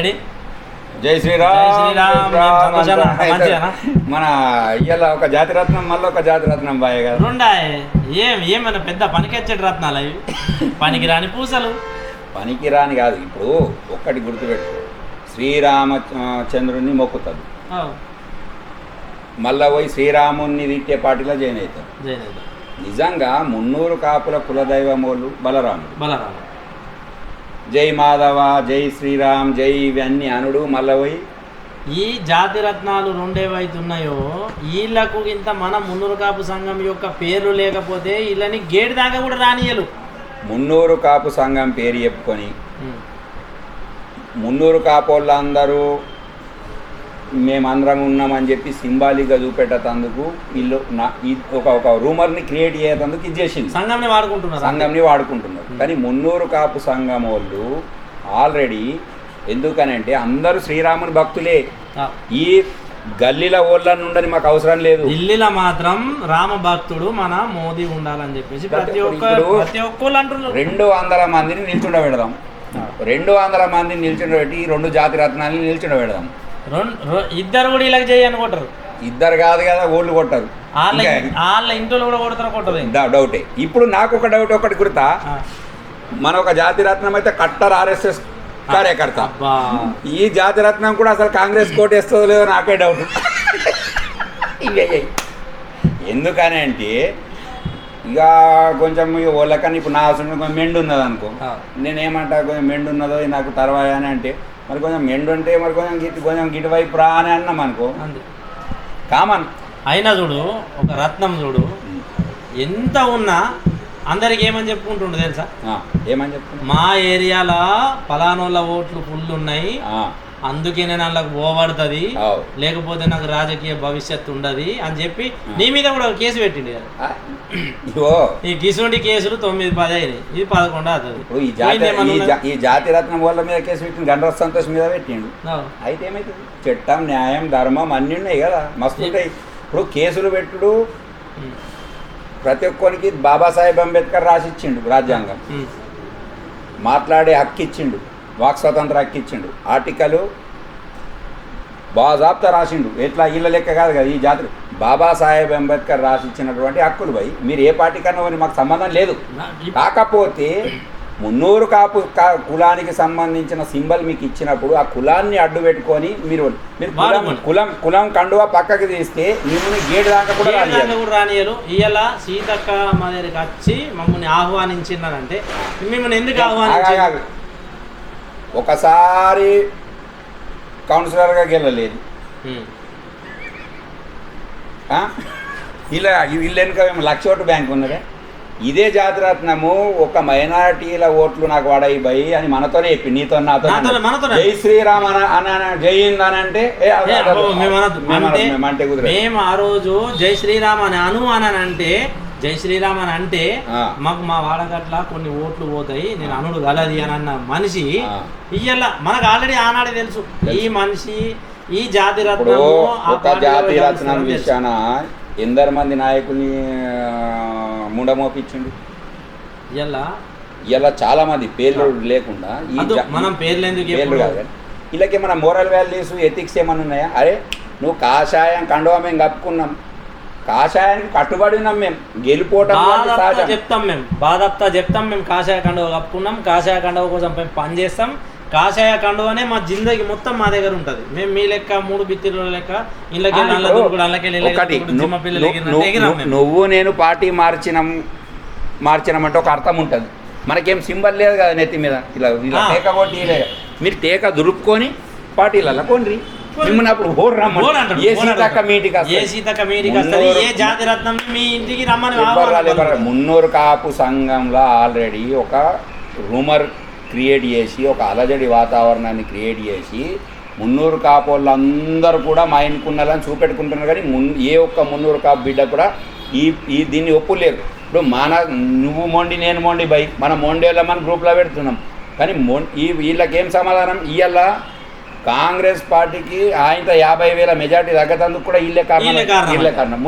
Ready జై శ్రీరామ్? మన ఇవాళ ఒక జాతిరత్నం మళ్ళీ ఒక జాతిరత్నం బాయ్ కదా రెండాయ్. ఏం ఏమైనా పెద్ద పనికొచ్చేటి రత్నాలు అవి? పనికి రాని పూసలు. పనికి రాని కాదు. ఇప్పుడు ఒక్కటి గుర్తుపెట్టు శ్రీరామచంద్రుని మొక్కుతాడు. మళ్ళా పోయి శ్రీరాముని తిట్టే పార్టీలో జాయిన్ అవుతాడు. నిజంగా మున్నూరు కాపుల కులదైవమోళ్ళు బలరాముడు. బలరామ జై మాధవ జై శ్రీరామ్ జై ఇవన్నీ అనుడు మళ్ళా పోయి. ఈ జాతి రత్నాలు రెండేవైతున్నాయో వీళ్ళకు ఇంత మన మున్నూరు కాపు సంఘం యొక్క పేర్లు లేకపోతే వీళ్ళని గేట్ దాకా కూడా రానియలు మున్నూరు కాపు సంఘం పేరు చెప్పుకొని మున్నూరు కాపోళ్ళందరూ మేమందరం ఉన్నామని చెప్పి సింబాలిక్గా చూపెట్టేందుకు వీళ్ళు నా ఈ ఒక ఒక రూమర్ని క్రియేట్ చేసేందుకు ఇది చేసింది. సంఘంని వాడుకుంటున్నారు? సంఘంని వాడుకుంటున్నారు. Hmm. కానీ మున్నూరు కాపు సంఘం వాళ్ళు ఆల్రెడీ ఎందుకనంటే అందరూ శ్రీరాముని భక్తులే. ఈ గల్లీల ఓళ్ళ నుండని మాకు అవసరం లేదు. ఢిల్లీలో మాత్రం రామ భక్తుడు మన మోదీ ఉండాలని చెప్పేసి ప్రతి ప్రతి ఒక్క ఇప్పుడు ప్రతి అంటున్నారు. రెండు వందల మందిని నిల్చుండబెడదాం. రెండు వందల మందిని నిల్చుండబెట్టి ఈ రెండు జాతి రత్నాలని నిల్చుండబెడదాం. రెండు ఇద్దరు కూడా ఇలా చేయి అనుకుంటారు ఇద్దరు కాదు కదా ఓళ్ళు కొట్టారు. వాళ్ళ ఇంట్లో కూడా కొడతారు కొట్టదు డౌటే. ఇప్పుడు నాకు ఒక డౌట్ ఒకటి గుర్తా? ఆ, మన ఒక జాతి రత్నం అయితే కట్టర్ ఆర్ఎస్ఎస్ కార్యకర్త. ఈ జాతి రత్నం కూడా అసలు కాంగ్రెస్ కోట్ వేస్తుందో లేదో నాకే డౌట్. ఎందుకని అంటే ఇక కొంచెం ఇక వాళ్ళకని ఇప్పుడు నా అవసరం కొంచెం మెండు ఉన్నది అనుకో. నేనేమంటా కొంచెం మెండు ఉన్నదో నాకు తర్వాత అని అంటే మరి కొంచెం మెండు ఉంటే మరి కొంచెం గిట్ కొంచెం గిటు వైపు రా అని అన్నాం అనుకో. కామన్. అయినా చూడు ఒక రత్నం చూడు ఎంత ఉన్నా అందరికి ఏమని చెప్పుకుంటుండు తెలుసా? ఏమని చెప్తున్నా మా ఏరియాలో పలానోళ్ళ ఓట్లు ఫుల్ ఉన్నాయి. అందుకే నేను వాళ్ళకి పోబడుతుంది. లేకపోతే నాకు రాజకీయ భవిష్యత్తు ఉండదు అని చెప్పి నీ మీద కూడా ఒక కేసు పెట్టిండు ఈ గిసుండి కేసులు తొమ్మిది పది అయినాయి ఇది పదకొండు అవుతుంది. ఈ జాతి రత్నం వాళ్ళ మీద కేసు పెట్టిండు. గండ్ర సంతోష్ మీద పెట్టిండు. అయితే ఏమవుతుంది చట్టం న్యాయం ధర్మం అన్నీ ఉన్నాయి కదా. మస్తు ఉంటాయి. ఇప్పుడు కేసులు పెట్టుడు ప్రతి ఒక్కరికి బాబాసాహెబ్ అంబేద్కర్ రాసిచ్చిండు రాజ్యాంగం. మాట్లాడే హక్కు ఇచ్చిండు. వాక్ స్వతంత్ర హక్కు ఇచ్చిండు ఆర్టికల్ బాజాబ్తా రాసిండు. ఎట్లా వీళ్ళ లెక్క కాదు కదా ఈ జాతర. బాబాసాహెబ్ అంబేద్కర్ రాసిచ్చినటువంటి హక్కులు పోయి మీరు ఏ పార్టీ కన్నా మాకు సంబంధం లేదు. కాకపోతే మున్నూరు కాపు కులానికి సంబంధించిన సింబల్ మీకు ఇచ్చినప్పుడు ఆ కులాన్ని అడ్డు పెట్టుకొని మీరు మీరు కులం. కులం కులం కండువా పక్కకి తీస్తే మిమ్మల్ని గేటు దాకా కూడా రానియాలి ఇవాళ సీతక్క మా దగ్గరికి వచ్చి మమ్మల్ని ఆహ్వానించిందనంటే మిమ్మల్ని ఎందుకు ఆహ్వానించారు. ఒకసారి కౌన్సిలర్గా గెలలేదు? ఇలా వీళ్ళు వెనుక ఏమో లక్ష ఓటు బ్యాంక్ ఉన్నదే ఇదే జాతిరత్నము ఒక మైనారిటీల ఓట్లు నాకు వాడాయి భయ్ అని మనతోనే చెప్పి నీతో నాతో. జై శ్రీరామ్ అని అని జై హింద్ అని అంటే మేము. మేము అంటే మేము మేము ఆ రోజు జై శ్రీరామ్ అని అను అని అంటే జై శ్రీరామ్ అని అంటే. మాకు మా వాడగట్ల కొన్ని ఓట్లు పోతాయి నేను అనుడు గలది అని అన్న మనిషి. ఇయ్యాల మనకు ఆల్రెడీ ఆనాడే తెలుసు. ఈ మనిషి ఈ జాతి రత్నము ఒక జాతి రత్నం. విషయాన ఎందరు మంది నాయకుల్ని ముండమోపించిండు? ఇయ్యాల ఇలా చాలా మంది పేర్లు లేకుండా మనం పేర్లు ఎందుకు వీళ్ళకి మన మోరల్ వాల్యూస్ ఎథిక్స్ ఏమైనా ఉన్నాయా? అరే నువ్వు కాషాయం కండువా మేము కప్పుకున్నాం. కాషాయానికి కట్టుబడి ఉన్నాం మేము. గెలిపోవటం. చెప్తాం మేము. బాధప్తా చెప్తాం మేము. కాషాయ కండువ కప్పుకున్నాం. కాషాయ కండువ కోసం మేము పని చేస్తాం. కాషాయ కండువనే మా జిందగీ మొత్తం మా దగ్గర ఉంటది. మేము మీ లెక్క మూడు బిత్తిల లెక్క ఇళ్ళకి నువ్వు- నేను పార్టీ మార్చినాం మార్చినామంటే ఒక అర్థం ఉంటుంది. మనకేం సింబల్ లేదు కదా నెత్తి మీద. ఇలా ఇలా. టేక కొట్టి. మీరు టేక దులుపుకొని పార్టీలలో కొండ్రి మిమ్మల్ని అప్పుడు హోర్ రమ్మని. ఏ సీతక్క అంటాడు. మీ ఇంటికి ఏ. సీతక్క మీ ఇంటికి వస్తుంది మున్నూరు- ఏ జాతి రత్నం మీ ఇంటికి రమ్మని. మున్నూరు కాపు సంఘంలో ఆల్రెడీ ఒక రూమర్ క్రియేట్ చేసి ఒక అలజడి వాతావరణాన్ని క్రియేట్ చేసి మున్నూరు కాపు వాళ్ళందరూ కూడా మా ఇంటికున్నారని చూపెట్టుకుంటున్నారు. కానీ మున్ ఏ ఒక్క మున్నూరు కాపు బిడ్డ కూడా ఈ ఈ దీన్ని ఒప్పులేరు. ఇప్పుడు మన నువ్వు మొండి నేను మొండి బై మన మొండి వాళ్ళ మన గ్రూప్లో పెడుతున్నాం. కానీ మొం ఈ వీళ్ళకి సమాధానం? ఇవాళ కాంగ్రెస్ పార్టీకి ఆయన యాభై వేల మెజార్టీ తగ్గతందుకు కూడా వీళ్ళే కారణం. వీళ్ళే కారణం.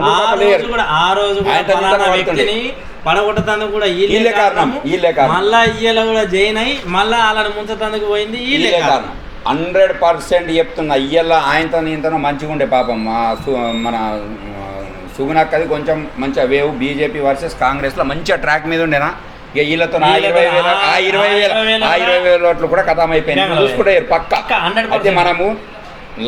పడగొట్టతందుకు కూడా వీళ్ళే కారణం, వీళ్ళే కారణం. మళ్ళా ఇయ్యలో కూడా జైన్ అయి మళ్ళా వాళ్ళని ముంచతందుకు పోయింది వీళ్ళే కారణం. హండ్రెడ్ పర్సెంట్ చెప్తున్నా ఇయ్యల్లా ఆయనతో ఇంతనో మంచిగా ఉండే పాపం. మా మన సుగుణక్కది కొంచెం మంచిగా వేవ్ బీజేపీ వర్సెస్ కాంగ్రెస్లో మంచిగా ట్రాక్ మీద ఉండేనా? ఇక వీళ్ళతో ఆ ఇరవై వేల ఆ ఇరవై వేల ఆ ఇరవై వేల ఓట్లు కూడా కథం అయిపోయింది కథం చూసుకుంటే పక్క. పక్క, 100%. అయితే మనము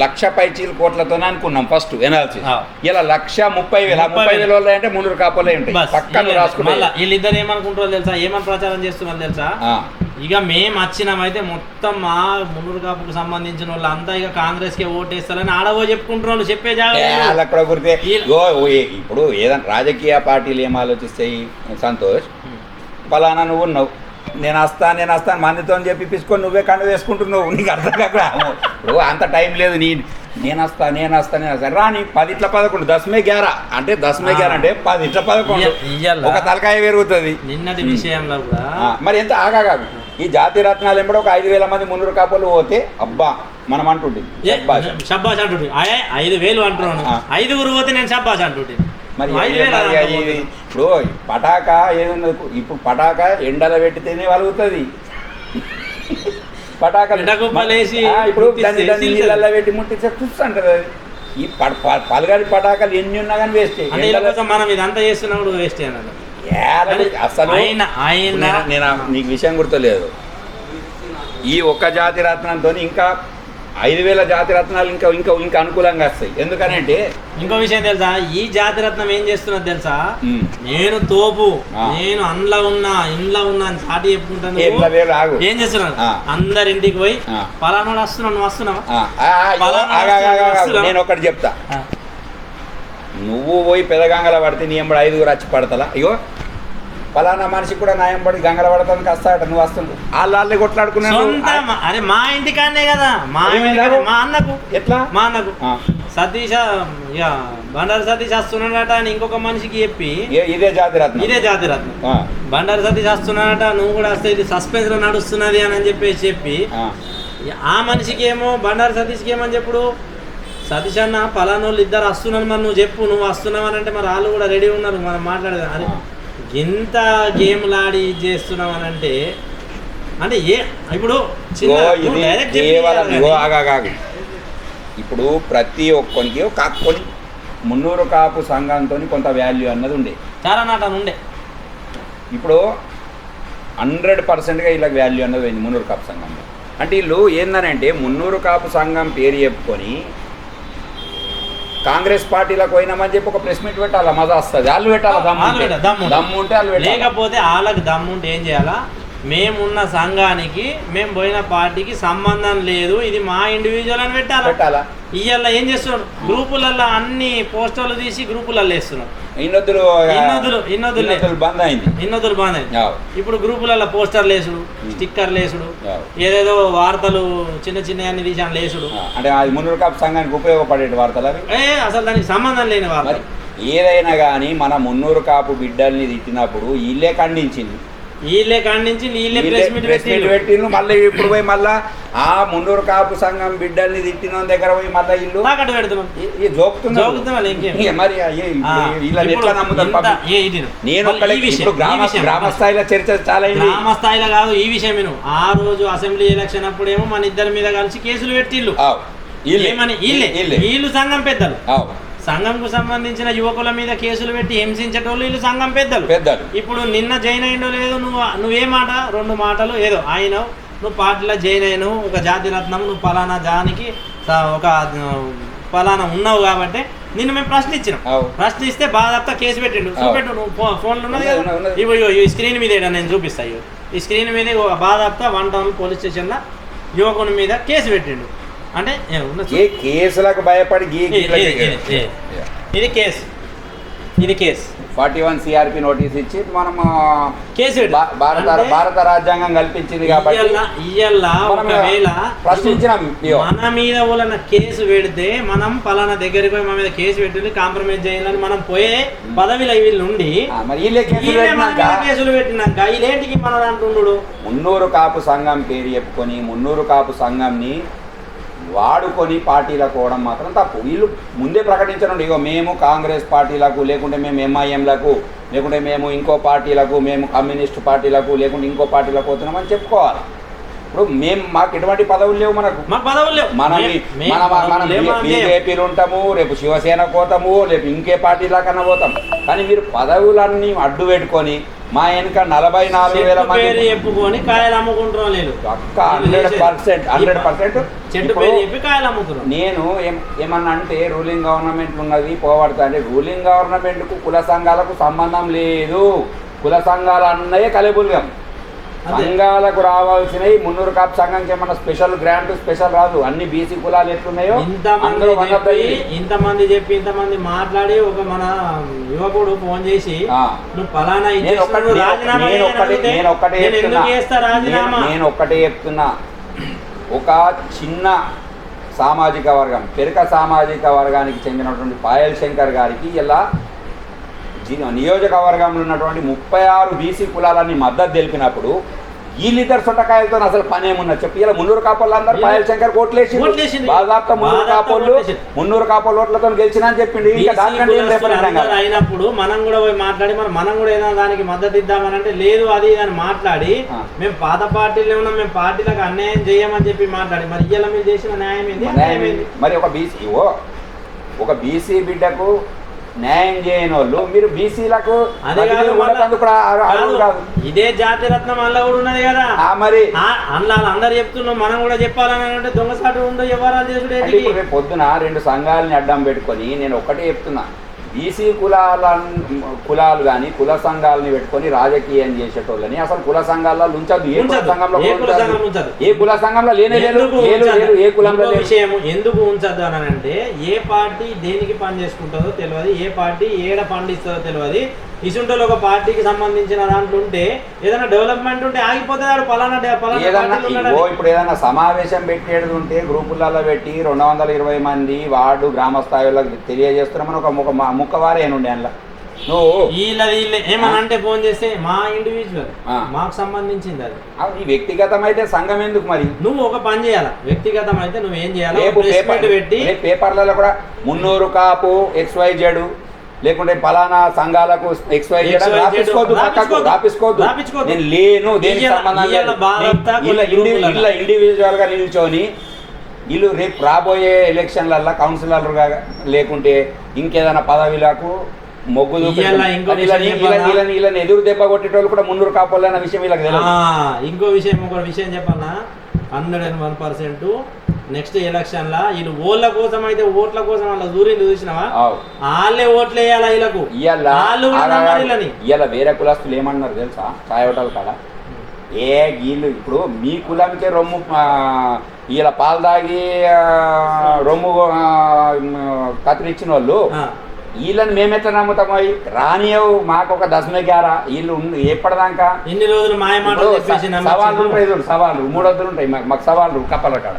లక్ష పైచీల కోట్లతోనే అనుకున్నాం ఫస్ట్ ఎనాలిసిస్ ఆ. ఇలా లక్ష ముప్పై వేల ముప్పై వేలు. అంటే మున్నూరు కాపోలే ఉంటాయి. పక్కన మళ్ళా వీళ్ళిద్దరు ఏమనుకుంటారో తెలుసా? ఏమని ప్రచారం చేస్తున్నారు తెలుసా. ఇక మేము వచ్చినామైతే మొత్తం మా మున్నూరు కాపుకు సంబంధించిన వాళ్ళు అంతా ఇక కాంగ్రెస్కి ఓటేస్తారని ఆడవో చెప్పుకుంటున్న వాళ్ళు చెప్పే జాగ్రత్త ఇప్పుడు ఏదైనా రాజకీయ పార్టీలు ఏం ఆలోచిస్తాయి? సంతోష్. ఫలానా నువ్వు ఉన్నావు. నేను వస్తా నేను వస్తాను మందితో చెప్పి పిసుకొని నువ్వే కండు వేసుకుంటున్నావు. నీకు అర్థం కాకుండా ఇప్పుడు అంత టైం లేదు నీ నేను వస్తా నేను వస్తా నేను వస్తా. రాని పది ఇట్ల పదకొండు దశమే గ్యారా. అంటే దశమే. గ్యారా అంటే పది ఇట్ల పదకొండు. ఒక తలకాయ పెరుగుతుంది. నిన్నటి విషయంలో కూడా. మరి ఎంత ఆగాగాగు ఈ జాతి రత్నాలు ఎంబడి ఒక ఐదు వేల మంది మున్నూరు కాపులు పోతే అబ్బా మనం అంటుండే. షబ్బాష్ ఆయ్ ఐదు వేలు అంటున్నాను. ఐదుగురు పోతే నేను షబ్బాష్ అంటుంటే మరి ఇది-. ఇప్పుడు పటాక ఏదన్నది ఇప్పుడు పటాక ఎండల పెట్టితేనే వలుగుతుంది. పటాక ఎండకుప్పలేసి ఇప్పుడు. నీళ్ళల్లో పెట్టి ముట్టిస్తే చూస్తుంటది అది. ఈ పలగాడి పటాకాలు ఎన్ని ఉన్నా కానీ వేస్ట్ మనం ఇదంతా చేస్తున్నప్పుడు వేస్ట్ అసలు నేను- నీకు విషయం గుర్తులేదు. ఈ ఒక్క జాతి రత్నంతో ఇంకా ఐదు వేల జాతి రత్నాలు ఇంకా ఇంకా ఇంకా అనుకూలంగా వస్తాయి. ఎందుకనంటే ఇంకో విషయం తెలుసా? ఈ జాతిరత్నం ఏం చేస్తున్నది తెలుసా? నేను తోపు. నేను అండ్ల ఉన్నా ఇండ్ల ఉన్నా అని చాటి చెప్పుకుంటాను. ఏం చేస్తున్నాను. అందరి ఇంటికి పోయి. పలానాడు వస్తున్నావు నువ్వు వస్తున్నావా. నేను ఒకటి చెప్తా. నువ్వు పోయి పెదగంగల పడితే నీ ఎంబడి ఐదుగురు వచ్చి పడతలా? ఇగో పలానా మనిషి కూడా నా ఎంబడి గంగల పడతాను కస్తాట నువ్వు వస్తుండు. వాళ్ళు వాళ్ళే కొట్లాడుకున్నాను సొంత మా- అరే మా ఇంటికానే కదా. మా? మా అన్నకు. ఎట్లా? మా అన్నకు. సతీష బండారు సతీష్ వస్తున్నాడట అని ఇంకొక మనిషికి చెప్పి ఇదే జాతి రత్నం. ఇదే జాతిరత్నం బండారు సతీష్ వస్తున్నాడట నువ్వు కూడా వస్తే ఇది సస్పెన్స్లో నడుస్తున్నది అని అని చెప్పేసి చెప్పి ఆ, మనిషికి ఏమో బండారు సతీష్కి ఏమని చెప్పుడు? సతీష్ అన్న పలానోళ్ళు ఇద్దరు వస్తున్నారు మరి నువ్వు చెప్పు నువ్వు వస్తున్నావు అని అంటే మరి వాళ్ళు కూడా రెడీ ఉన్నారు మనం మాట్లాడదాం. అరే ఎంత గేమ్లాడి ఇది చేస్తున్నావు అని అంటే అంటే ఏ ఇప్పుడు ఇప్పుడు ప్రతి ఒక్కరికి ఒక కొన్ని మున్నూరు కాపు సంఘంతో కొంత వాల్యూ అన్నది ఉండే. చాలా నాట ఉండే. ఇప్పుడు హండ్రెడ్ పర్సెంట్గా వీళ్ళకి వాల్యూ అన్నది పోయింది మున్నూరు కాపు సంఘంలో. అంటే వీళ్ళు ఏందనంటే మున్నూరు కాపు సంఘం పేరు చెప్పుకొని కాంగ్రెస్ పార్టీలకు పోయినామని చెప్పి ఒక ప్రెస్ మీట్ పెట్టాలా? మజా వస్తుంది. వాళ్ళు పెట్టాలా? దమ్ము ఉంటే. దమ్ము ఉంటే. దమ్ము ఉంటే వాళ్ళు లేకపోతే వాళ్ళకి దమ్ముంటే ఏం చేయాలా? మేమున్న సంఘానికి మేము పోయిన పార్టీకి సంబంధం లేదు. ఇది మా ఇండివిజువల్ అని పెట్టాలా? ఇవాళ ఏం చేస్తున్నారు గ్రూపులలో అన్ని పోస్టర్లు తీసి గ్రూపులలో వేస్తున్నారు ఇన్నొద్దులు ఇన్నొద్దులు, ఇన్నొద్దులు లే. ఇన్నొద్దులు బంద్ అయింది. ఇన్నొద్దులు బాగున్నాయి యావ్, ఇప్పుడు గ్రూపులలో పోస్టర్లు వేసుడు స్టిక్కర్లు వేసుడు. ఏదేదో వార్తలు చిన్న చిన్న అన్ని తీసి అందులో వేసుడు ఆ, అంటే అది మున్నూరు కాపు సంఘానికి ఉపయోగపడే వార్తలు ఏ అసలు దానికి సంబంధం లేని వార్తలు. ఏదైనా కానీ మన మున్నూరు కాపు బిడ్డల్ని తిట్టినప్పుడు వీళ్ళే ఖండించింది. వీళ్ళే కాడించి వీళ్ళే ప్రెస్ మీట్ ప్రెస్ మీట్ పెట్టి పెట్టిండ్రు మళ్ళీ ఇప్పుడు పోయి మళ్ళా ఆ మున్నూరు కాపు సంఘం బిడ్డల్ని తిట్టిన దగ్గర పోయి మళ్ళీ ఇల్లు తాకట్టు పెడుతున్నాం మరి నేను ఇప్పుడు గ్రామ. గ్రామ స్థాయిలో చర్చ చాలా గ్రామ స్థాయిలో కాదు ఈ విషయం ఆ రోజు అసెంబ్లీ ఎలక్షన్ అప్పుడేమో మన ఇద్దరి మీద కలిసి కేసులు. వీళ్ళే. వీళ్ళే. వీళ్ళు. సంఘం పెద్దలు. సంఘంకు సంబంధించిన యువకుల మీద కేసులు పెట్టి హింసించేటోళ్ళు వీళ్ళు సంఘం పెద్దలు. పెద్దలు. ఇప్పుడు నిన్న జైన్ అయిందో లేదో నువ్వు నువ్వే మాట రెండు మాటలు ఏదో ఆయన నువ్వు పార్టీలో జైన్ అయినావు ఒక జాతి రత్నం నువ్వు పలానా జానికి స- ఒక పలానా ఉన్నావు కాబట్టి నిన్ను మేము ప్రశ్నించినాం. ప్రశ్నిస్తే బాధ కేసు పెట్టిండు. చూపెట్టు నువ్వు ఫోన్లో ఉన్నది కదా? ఈ స్క్రీన్ మీద నేను చూపిస్తా ఇవ్వ. ఈ స్క్రీన్ మీద బాధాప్త వన్ టౌన్ పోలీస్ స్టేషన్లో యువకుని మీద కేసు పెట్టిండు. అంటే ఏ, కేసులకు భయపడి ఇది- కేసు. ఇది case. Forty one CRP notice ఇచ్చి మనం కేసు భారత భారత రాజ్యాంగం కల్పించింది కాబట్టి ప్రశ్నించినాం. మన మీద వలన కేసు పెడితే మనం పలానా దగ్గరికి పోయి మన మీద కేసు పెట్టి కాంప్రమైజ్ చేయాలని మనం పోయే పదవిలో వీళ్ళు ఉండి కేసులు పెట్టినాక వీళ్ళేంటికి మన అంటుండు మున్నూరు కాపు సంఘం పేరు చెప్పుకొని మున్నూరు కాపు సంఘంని వాడుకొని పార్టీలకు పోవడం మాత్రం తప్పు. వీళ్ళు ముందే ప్రకటించడం ఇగో మేము కాంగ్రెస్ పార్టీలకు లేకుంటే మేము ఎంఐఎంలకు లేకుంటే మేము ఇంకో పార్టీలకు మేము కమ్యూనిస్ట్ పార్టీలకు లేకుంటే ఇంకో పార్టీలకు పోతున్నామని చెప్పుకోవాలి? ఇప్పుడు మేము మాకు ఎటువంటి పదవులు లేవు మనకు. మాకు పదవులు లేవు. మనం మనం. బీజేపీలు ఉంటాము రేపు శివసేన పోతాము రేపు ఇంకే పార్టీలా కన్నా పోతాం. కానీ మీరు పదవులన్నీ అడ్డు పెట్టుకొని మా వెనుక నలభై నాలుగు వేల మంది చెప్పుకొని కాయలు అమ్ముకుంటున్నాం లేదు. పక్క హండ్రెడ్ పర్సెంట్ హండ్రెడ్ పర్సెంట్ చెట్టు చెప్పి కాయలు అమ్ముతున్నాం. నేను ఏమన్నా అంటే రూలింగ్ గవర్నమెంట్ ఉన్నది పోగొడతా అంటే రూలింగ్ గవర్నమెంట్కు కుల సంఘాలకు సంబంధం లేదు. కుల సంఘాలు అన్నయే కలబుల్గం. అదే. సంఘాలకు రావాల్సినవి మున్నూరు కాపు సంఘంకి ఏమన్నా స్పెషల్ గ్రాంట్ స్పెషల్ రాదు. అన్ని బీసీ కులాలు ఎట్లున్నాయో ఇంతమంది అందరూ ఇంతమంది చెప్పి ఇంతమంది మాట్లాడి ఒక మన యువకుడు ఫోన్ చేసి. నువ్వు నేను ఒక్కటి నేను ఒక్కటే చెప్తున్నా. నేను ఒక్కటే చెప్తున్నా. ఒక చిన్న సామాజిక వర్గం పెరక సామాజిక వర్గానికి చెందినటువంటి పాయల్ శంకర్ గారికి ఇలా జి- నియోజకవర్గంలో ఉన్నటువంటి ముప్పై ఆరు బీసీ కులాలని మద్దతు తెలిపినప్పుడు వీళ్ళిద్దరు సొట్టకాయలతో అసలు పని ఏమున్నా చెప్పి ఇలా మున్నూరు కాపోళ్ళు అందరు పాయల్ శంకర్ ఓట్లేసిండు. బాధాప్త మున్నూరు కాపోళ్ళు. మున్నూరు కాపోళ్ళు ఓట్లతో గెలిచినా అని అందరూ అయినప్పుడు మనం కూడా పోయి మాట్లాడి మరి మనం కూడా ఏదైనా దానికి మద్దతు ఇద్దామని అంటే లేదు అది అని మాట్లాడి. మేము పాత పార్టీలో ఉన్నాం మేము పార్టీలకు అన్యాయం చేయమని చెప్పి మాట్లాడి మరి ఇయ్యాల మీరు చేసిన న్యాయం ఏంది మరి ఒక బీసీ ఓ ఒక బీసీ బిడ్డకు న్యాయం చేయని వాళ్ళు మీరు బీసీలకు ఇదే జాతి రత్నం అందులో కూడా ఉన్నది కదా. మరి. ఆ, అందులో అందరు చెప్తున్నాం మనం కూడా చెప్పాలని అంటే దొంగసాటు ఉండదు చేసుడు రేపు పొద్దున రెండు సంఘాలని అడ్డం పెట్టుకొని నేను ఒకటే చెప్తున్నా. బీసీ కులాల కులాలు కానీ కుల సంఘాలని పెట్టుకొని రాజకీయం చేసేటోళ్ళని అసలు కుల సంఘాల్లో ఉంచదు ఏ కుల ఉంచదు. సంఘంలో ఏ కుల ఉంచదు. సంఘంలో ఉంచదు. లేనే లేదు ఉంచదు? ఏ కులంలో విషయం ఎందుకు ఉంచద్దు అని అంటే ఏ పార్టీ దేనికి పని చేసుకుంటుందో తెలియదు ఏ పార్టీ ఏడ పండిస్తుందో తెలియదు ఇసుంటలో ఒక పార్టీకి సంబంధించిన దాంట్లో ఉంటే ఏదైనా డెవలప్మెంట్ ఉంటే ఆగిపోతుంది ఆడు పలానా. ఇప్పుడు ఏదైనా సమావేశం పెట్టేది ఉంటే గ్రూపులలో పెట్టి రెండు వందల ఇరవై మంది వార్డు గ్రామ స్థాయిలో తెలియజేస్తున్నామని ఒక ముఖ ముక్కవారే ఉండే అందులో. నువ్వు వీళ్ళది వీళ్ళే ఏమని అంటే ఫోన్ చేస్తే మా ఇండివిజువల్. మాకు సంబంధించింది అది. అది నీ వ్యక్తిగతమైతే సంఘం ఎందుకు మరి? నువ్వు ఒక పని చేయాలి? వ్యక్తిగతం అయితే నువ్వు ఏం చేయాలి పేపర్ పెట్టి పేపర్లలో కూడా Munnuru Kapu X Y Z లేకుంటే పలానా సంఘాలకు ఎక్స్ వై జెడ్ XYZ రాపించుకోవద్దు పక్కకు రాపించుకోవద్దు. నేను లేను దేనికి సంబంధం ఇలా ఇండివిజువల్గా నిల్చొని వీళ్ళు రేపు రాబోయే ఎలక్షన్లల్లో కౌన్సిలర్గా లేకుంటే ఇంకేదైనా పదవిలకు మొగ్గు చెప్పాలా? వీళ్ళని ఎదురు దెబ్బ కొట్టేటోళ్ళు కూడా మున్నూరు కాపోలన్న విషయం వీళ్ళకి తెలియదు. ఇంకో విషయం ఇంకో విషయం చెప్పన్నా hundred and one percent next election లా వీళ్ళు ఓట్ల కోసం అయితే ఓట్ల కోసం వాళ్ళ దూరింది చూసినావా. వాళ్ళే ఓట్లు వేయాలి వీళ్ళకు? ఇవాళ వేరే కులస్తులు ఏమన్నారు తెలుసా? చాయ్ హోటల్ కాడ? ఏ గీళ్ళు ఇప్పుడు మీ కులంకే రొమ్ము ఇలా పాలు తాగి రొమ్ము ఆ, కత్తిరించిన వాళ్ళు వీళ్ళని మేమెట్లా నమ్ముతామో రానియవు మాకు ఒక దశమే గ్యారా? వీళ్ళు ఎప్పటిదాకా? ఇన్ని రోజులు సవాళ్ళు. ఉంటాయి సవాళ్ళు. మూడొద్దులు ఉంటాయి. మాకు మాకు సవాళ్ళు కప్పల కాడ.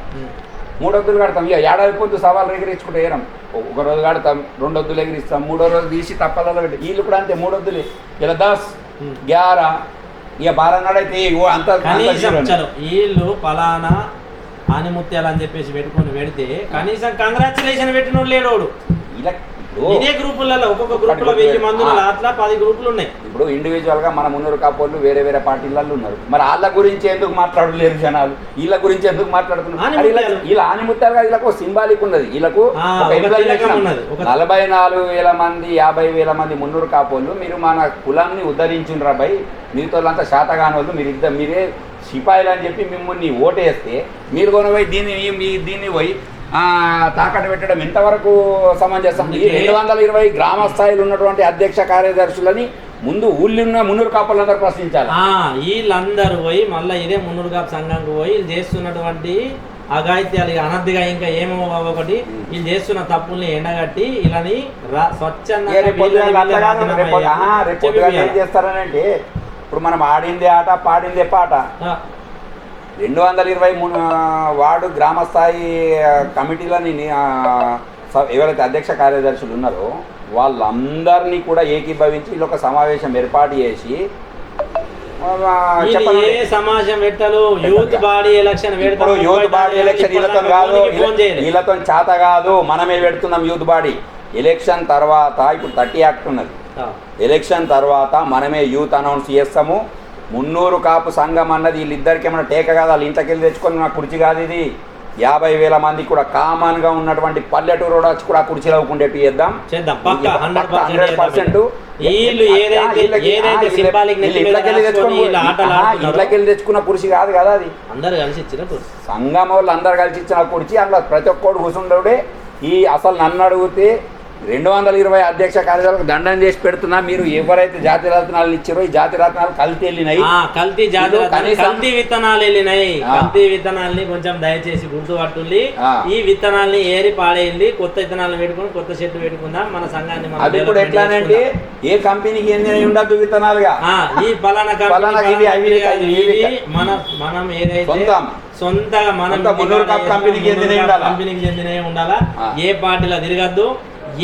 ఉం. మూడొద్దులు కడతాం. ఇక ఏడాది పొద్దు సవాళ్ళు ఎగిరించుకుంటే ఏరం ఒక రోజు కడతాం రెండొద్దులు ఎగిరిస్తాం మూడో రోజు తీసి తప్పలలో పెట్టి. వీళ్ళు కూడా అంతే మూడొద్దులే. ఇలా దస్. గ్యారా ఇక బాలన్నాడైతే ఓ అంత వీళ్ళు పలానా ఆనిముత్యాలు అని చెప్పేసి పెట్టుకొని పెడితే కనీసం కంగ్రాచులేషన్ పెట్టినోడు లేడోడు. ఇలా ఇదే గ్రూపులలో ఒక్కొక్క గ్రూపులో వెయ్యి మంది ఉన్నారు అట్లా పది గ్రూపులు ఉన్నాయి ఇప్పుడు ఇండివిజువల్గా మన మున్నూరు కాపోళ్ళు వేరే వేరే పార్టీలలో ఉన్నారు. మరి వాళ్ళ గురించి ఎందుకు మాట్లాడలేరు జనాలు? వీళ్ళ గురించి ఎందుకు మాట్లాడుతున్నారు? వీళ్ళ- ఆనిముత్యాలుగా వీళ్ళకు సింబాలిక్ ఉన్నది. వీళ్ళకు నలభై నాలుగు వేల మంది యాభై వేల మంది మున్నూరు కాపోళ్ళు మీరు మన కులాన్ని ఉద్ధరించుండ్రా భయ్ మీతో అంతా శాతగాని వాళ్ళు మీరు ఇద్దరు మీరే సిపాయిలు అని చెప్పి మిమ్మల్ని ఓటేస్తే మీరు కొని పోయి దీన్ని మీ దీన్ని పోయి తాకట్టు పెట్టడం ఎంతవరకు సమంజసం. ఈ రెండు వందల ఇరవై గ్రామ స్థాయిలో ఉన్నటువంటి అధ్యక్ష కార్యదర్శులని ముందు ఊళ్ళున్న మున్నూరు కాపులందరూ ప్రశ్నించాలి. ఆ వీళ్ళందరూ పోయి మళ్ళీ ఇదే మున్నూరుగా సంఘంకు పోయి వీళ్ళు చేస్తున్నటువంటి అఘాయిత్యాలు అనర్థిగా ఇంకా ఏమో ఒకటి. వీళ్ళు చేస్తున్న తప్పుల్ని ఎండగట్టి ఇలాని. చేస్తారనంటే ఇప్పుడు మనం ఆడిందే ఆట పాడిందే పాట. రెండు వందల ఇరవై మూడు వార్డు గ్రామ స్థాయి కమిటీలని ఎవరైతే అధ్యక్ష కార్యదర్శులు ఉన్నారో వాళ్ళందరినీ కూడా ఏకీభవించి వీళ్ళు ఒక సమావేశం ఏర్పాటు చేసి సమాజం youth body election youth body election వీళ్ళతో కాదు వీళ్ళతో చేత కాదు మనమే పెడుతున్నాం యూత్ బాడీ. ఎలక్షన్ తర్వాత ఇప్పుడు థర్టీ యాక్ట్ ఉన్నది. ఎలక్షన్ తర్వాత మనమే యూత్ అనౌన్స్ చేస్తాము. మున్నూరు కాపు సంఘం అన్నది వీళ్ళిద్దరికి ఏమైనా టేక కాదు? వాళ్ళ ఇంట్లోకి వెళ్ళి తెచ్చుకొని నా కుర్చీ కాదు ఇది. యాభై వేల మంది కూడా కామన్గా ఉన్నటువంటి పల్లెటూరు కూడా వచ్చి కూడా కుర్చీలో అవ్వకుండేట్టు చేద్దాం? హండ్రెడ్ పర్సెంట్ వెళ్ళి తెచ్చుకున్న కుర్చీ కాదు కదా అది. అందరు కలిసి ఇచ్చిన. సంఘం వాళ్ళు అందరు కలిసి ఇచ్చిన కుర్చీ అందులో ప్రతి ఒక్కడు కూర్చుండే ఈ అసలు నన్ను అడిగితే రెండు వందల ఇరవై అధ్యక్ష కార్యాలయాలకు దండం చేసి పెడుతున్నా మీరు ఎవరైతే జాతి రత్నాలు ఇచ్చారో ఈ జాతి రత్నాలు కలిసి వెళ్ళినాయి కల్తీ జాతి కల్తీ విత్తనాలు వెళ్ళినాయి. కల్తీ విత్తనాల్ని కొంచెం దయచేసి గుర్తుపట్టుంది ఆ. ఈ విత్తనాల్ని ఏరి పాడేయండి కొత్త విత్తనాలు పెట్టుకుని కొత్త చెట్టు పెట్టుకుందాం మన సంఘాన్ని అది కూడా ఎట్లానంటే. ఏ కంపెనీకి ఎన్ని ఉండద్దు విత్తనాలుగా ఈ పలానా కంపెనీ, మన మనం ఏదైతే సొంతం. సొంతగా మనం కంపెనీకి కప్ ఉండాలా? ఏ పార్టీలో తిరగద్దు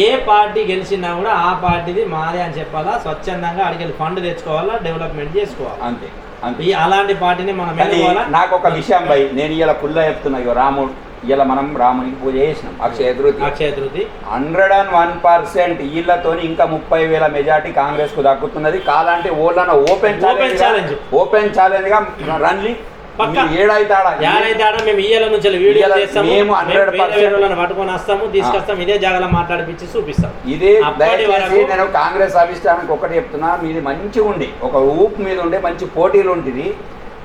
ఏ పార్టీ గెలిచినా కూడా ఆ పార్టీది మాదే అని చెప్పాలా? స్వచ్ఛందంగా అడిగి ఫండ్ తెచ్చుకోవాలా? డెవలప్మెంట్ చేసుకోవాలి? అంతే అంతే. అలాంటి పార్టీని మనం నాకు ఒక విషయం భయ్ నేను ఇలా కుల్ల చెప్తున్నా ఇగో రాముడు ఇలా మనం రామునికి పూజ చేసినాం Akshaya Tritiya. Akshaya Tritiya hundred and one percent వీళ్ళతో ఇంకా ముప్పై వేల మెజార్టీ కాంగ్రెస్కు దక్కుతున్నది. కాదంటే ఓళ్ళన ఓపెన్ Open challenge. ఓపెన్ ఛాలెంజ్గా రన్లీ. ఏడైతాడా? మేము ఇయ్యాల నుంచి వీడియో చేస్తాము మేము మేము 100% వేరే వేరే వాళ్ళని పట్టుకొని వస్తాము తీసుకొస్తాం ఇదే జాగాలో మాట్లాడిపించి చూపిస్తాం. ఇదే నేను కాంగ్రెస్ అధిష్టానానికి ఒకటి చెప్తున్నా మీది మంచిగా ఉండి ఒక ఊపు మీద ఉండే మంచి పోటీలు ఉంటుంది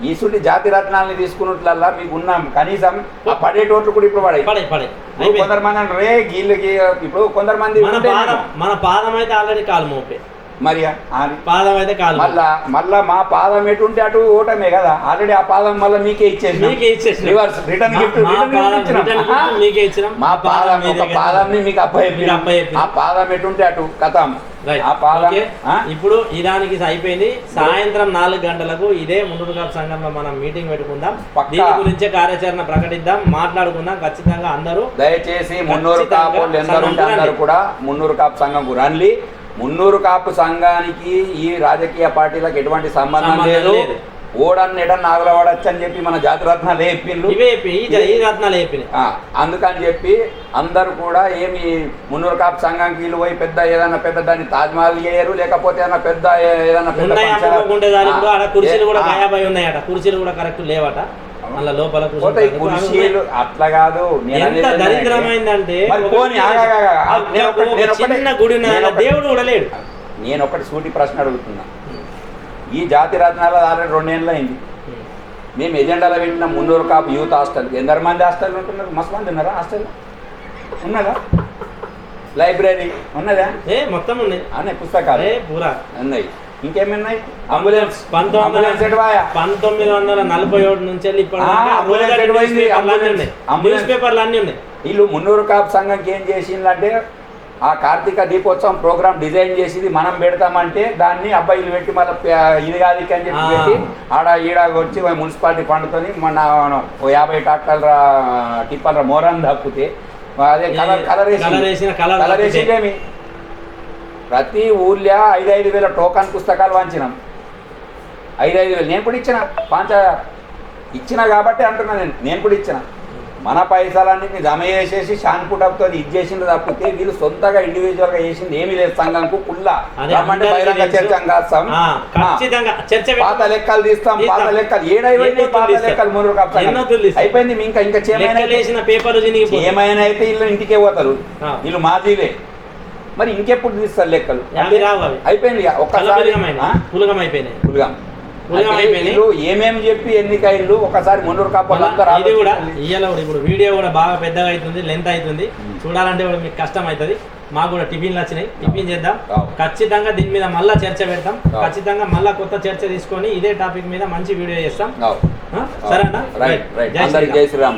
ఈసుంటి జాతి రత్నాలని తీసుకున్నట్లల్లా మీకు ఉన్నాం. కనీసం ఆ పడేటోట్లు కూడా ఇప్పుడు పడే పడే ఇప్పుడు కొందరు మంది రే గీళ్ళకి ఇప్పుడు కొందరు మంది మన పాదం అయితే ఆల్రెడీ కాలు మోపే. మరి పాదం అయితే మోపే. మళ్ళా మళ్ళా మా పాదం ఎటుంటే అటు ఓటమే కదా ఆల్రెడీ ఆ పాదం మళ్ళీ మీకే ఇచ్చేసి మీకే ఇచ్చేసినాం. రివర్స్ రిటర్న్ గిఫ్ట్ పాదం- మీకే ఇచ్చినాం. మా పాదం ఒక పాదంని మీకు అప్పచెప్పినాం. ఆ పాదం ఎటుంటే అటు కథం. ఆ పాదం? ఇప్పుడు ఇదానికి అయిపోయింది సాయంత్రం నాలుగు గంటలకు ఇదే ముందు కాపు సంఘంలో మనం మీటింగ్ పెట్టుకుందాం. దీని గురించే కార్యాచరణ ప్రకటిద్దాం మాట్లాడుకుందాం ఖచ్చితంగా అందరూ దయచేసి మున్నూరు సంఘం రండి. కూడా మున్నూరు కాపు సంఘంకు రండి మున్నూరు కాపు సంఘానికి ఈ రాజకీయ పార్టీలకు ఎటువంటి సంబంధం లేదు. లేదు. ఓడన్ ఎడన్ నాగలవాడచ్చు అని చెప్పి మన జాతి రత్నాలు వేపిండ్రు రత్నాలు అందుకని చెప్పి అందరూ కూడా ఏమి మున్నూరు కాపు సంఘంకి వీళ్ళు పోయి పెద్ద ఏదైనా పెద్ద దాన్ని తాజ్మహల్ చేయరు లేకపోతే ఏదైనా పెద్ద ఏదైనా పెద్ద కుర్చీలు కూడా కుర్చీలు కూడా కరెక్ట్ లేవట. మళ్ళీ లోపల అట్లా కాదు నేను ఎంత దరిద్రమైందంటే చిన్న గుడి దేవుడు కూడా లేడు. నేను ఒకటి సూటి ప్రశ్న అడుగుతున్నా. ఈ జాతి రత్నాల ఆల్రెడీ రెండేళ్ళు అయింది. మేము ఎజెండాలో పెట్టిన మున్నూరు కాపు యూత్ హాస్టల్. ఎందరు మంది హాస్టల్ ఉంటున్నారు? మస్తు మంది ఉన్నారా హాస్టల్ ఉన్నదా? లైబ్రరీ ఉన్నదా? ఏ మొత్తం ఉన్నాయి. అనే పుస్తకాలు. పూరా. ఉన్నాయి. ఇంకేమున్నాయి అంబులెన్స్ పంతొమ్మిది పంతొమ్మిది వందల నలభై ఒకటి నుంచి వెళ్ళి? న్యూస్ పేపర్లు అన్నీ. ఉన్నాయి. వీళ్ళు మున్నూరు కాపు సంఘంకి ఏం చేసిందంటే ఆ కార్తీక దీపోత్సవం ప్రోగ్రామ్ డిజైన్ చేసింది మనం పెడతామంటే దాన్ని అబ్బాయిలు పెట్టి మళ్ళీ ఇది కాదు అని చెప్పి. పెట్టి ఆడ ఈడ వచ్చి మున్సిపాలిటీ పండుకొని మన యాభై ట్రాక్టర్ల టిప్పర్ల మోరాన్ దక్కుతే అదే కలర్ కలర్ వేసి కలర్ వేసిన కలర్ కలర్ తప్పితే. వేసిందేమి ప్రతి ఊర్లో ఐదు ఐదు వేల టోకన్ పుస్తకాలు వంచినాం ఐదు ఐదు వేలు. నేను కూడా ఇచ్చిన. పాంచ ఇచ్చిన కాబట్టి అంటున్నా నేను. నేను కూడా ఇచ్చిన. మన పైసలన్నింటినీ జమ చేసేసి షాన్పుటప్తో ఇది చేసింది తప్పితే వీళ్ళు సొంతగా ఇండివిజువల్గా చేసింది ఏమీ లేదు సంఘంకు కుల్లా రమ్మంటే బహిరంగ. చర్చ కాస్తాం. పాత లెక్కలు తీస్తాం పాత. లెక్కలు. ఏడైపోయింది పాత. లెక్కలు మూడు. అయిపోయింది ఇంకా ఇంకా చినిగిపోతుంది ఏమైనా అయితే వీళ్ళు ఇంటికే పోతారు. వీళ్ళు మాజీలే మరి ఇంకెప్పుడు తీస్తారు లెక్కలు. అయిపోయింది. ఒక్కసారి? పులగం అయిపోయినాయి. పులిగాం. వీళ్ళు ఏమేమి చెప్పి ఎన్నికైళ్ళు ఒకసారి మున్నూరు కాపాలు మళ్ళా ఇది కూడా ఇయ్యాల ఇప్పుడు వీడియో కూడా బాగా పెద్దగా అవుతుంది లెంత్ అవుతుంది. చూడాలంటే కూడా మీకు కష్టం అవుతుంది. మాకు కూడా టిఫిన్లు వచ్చినాయి. టిఫిన్ చేద్దాం. ఖచ్చితంగా దీని మీద మళ్ళా చర్చ పెడతాం. ఖచ్చితంగా మళ్ళా కొత్త చర్చ తీసుకొని ఇదే టాపిక్ మీద మంచి వీడియో చేస్తాం? సరేనా. జై శ్రీరామ్.